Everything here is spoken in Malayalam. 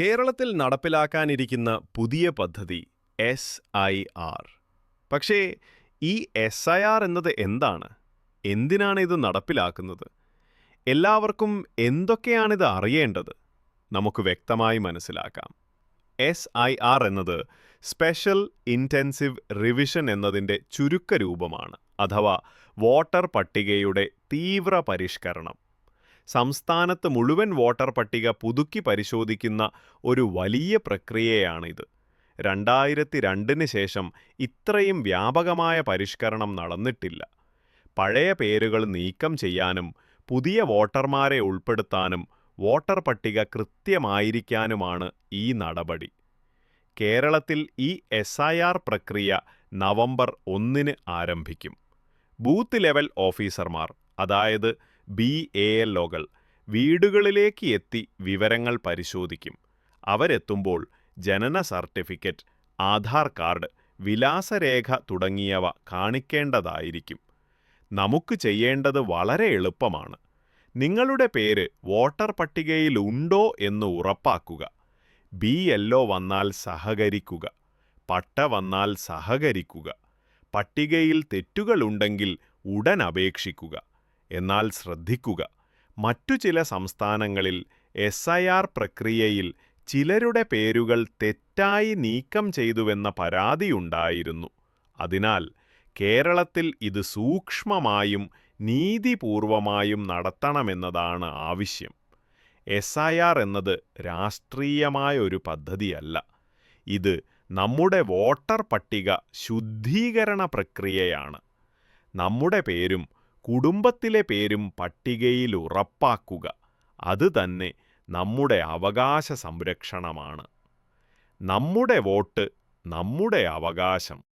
കേരളത്തിൽ നടപ്പിലാക്കാനിരിക്കുന്ന പുതിയ പദ്ധതി എസ് ഐ ആർ പക്ഷേ ഈ എസ് ഐ ആർ എന്നത് എന്താണ്? എന്തിനാണ് ഇത് നടപ്പിലാക്കുന്നത്? എല്ലാവർക്കും എന്തൊക്കെയാണിത് അറിയേണ്ടത്? നമുക്ക് വ്യക്തമായി മനസ്സിലാക്കാം. എസ് ഐ ആർ എന്നത് സ്പെഷ്യൽ ഇന്റൻസീവ് റിവിഷൻ എന്നതിന്റെ ചുരുക്കരൂപമാണ് അഥവാ വോട്ടർ പട്ടികയുടെ തീവ്ര പരിഷ്കരണം സംസ്ഥാനത്ത് മുഴുവൻ വോട്ടർ പട്ടിക പുതുക്കി പരിശോധിക്കുന്ന ഒരു വലിയ പ്രക്രിയയാണിത്. രണ്ടായിരത്തി രണ്ടിന് ശേഷം ഇത്രയും വ്യാപകമായ പരിഷ്കരണം നടന്നിട്ടില്ല. പഴയ പേരുകൾ നീക്കം ചെയ്യാനും പുതിയ വോട്ടർമാരെ ഉൾപ്പെടുത്താനും വോട്ടർ പട്ടിക കൃത്യമായിരിക്കാനുമാണ് ഈ നടപടി. കേരളത്തിൽ ഈ എസ് ഐ ആർ പ്രക്രിയ നവംബർ ഒന്നിന് ആരംഭിക്കും. ബൂത്ത് ലെവൽ ഓഫീസർമാർ അതായത് ബി എ എൽ ഒകൾ വീടുകളിലേക്ക് എത്തി വിവരങ്ങൾ പരിശോധിക്കും. അവരെത്തുമ്പോൾ ജനന സർട്ടിഫിക്കറ്റ് ആധാർ കാർഡ് വിലാസരേഖ തുടങ്ങിയവ കാണിക്കേണ്ടതായിരിക്കും. നമുക്ക് ചെയ്യേണ്ടത് വളരെ എളുപ്പമാണ്. നിങ്ങളുടെ പേര് വോട്ടർ പട്ടികയിൽ ഉണ്ടോ എന്ന് ഉറപ്പാക്കുക. ബി എല്ലോ വന്നാൽ സഹകരിക്കുക. പട്ട വന്നാൽ സഹകരിക്കുക. പട്ടികയിൽ തെറ്റുകളുണ്ടെങ്കിൽ ഉടൻ അപേക്ഷിക്കുക. എന്നാൽ ശ്രദ്ധിക്കുക. മറ്റു ചില സംസ്ഥാനങ്ങളിൽ എസ് ഐ ആർ പ്രക്രിയയിൽ ചിലരുടെ പേരുകൾ തെറ്റായി നീക്കം ചെയ്തുവെന്ന പരാതിയുണ്ടായിരുന്നു അതിനാൽ കേരളത്തിൽ ഇത് സൂക്ഷ്മമായും നീതിപൂർവമായും നടത്തണമെന്നതാണ് ആവശ്യം. എസ് ഐ ആർ എന്നത് രാഷ്ട്രീയമായൊരു പദ്ധതിയല്ല. ഇത് നമ്മുടെ വോട്ടർ പട്ടിക ശുദ്ധീകരണ പ്രക്രിയയാണ്. നമ്മുടെ പേരും കുടുംബത്തിലെ പേരും പട്ടികയിൽ ഉറപ്പാക്കുക. അതുതന്നെ നമ്മുടെ അവകാശ സംരക്ഷണമാണ്. നമ്മുടെ വോട്ട് നമ്മുടെ അവകാശം.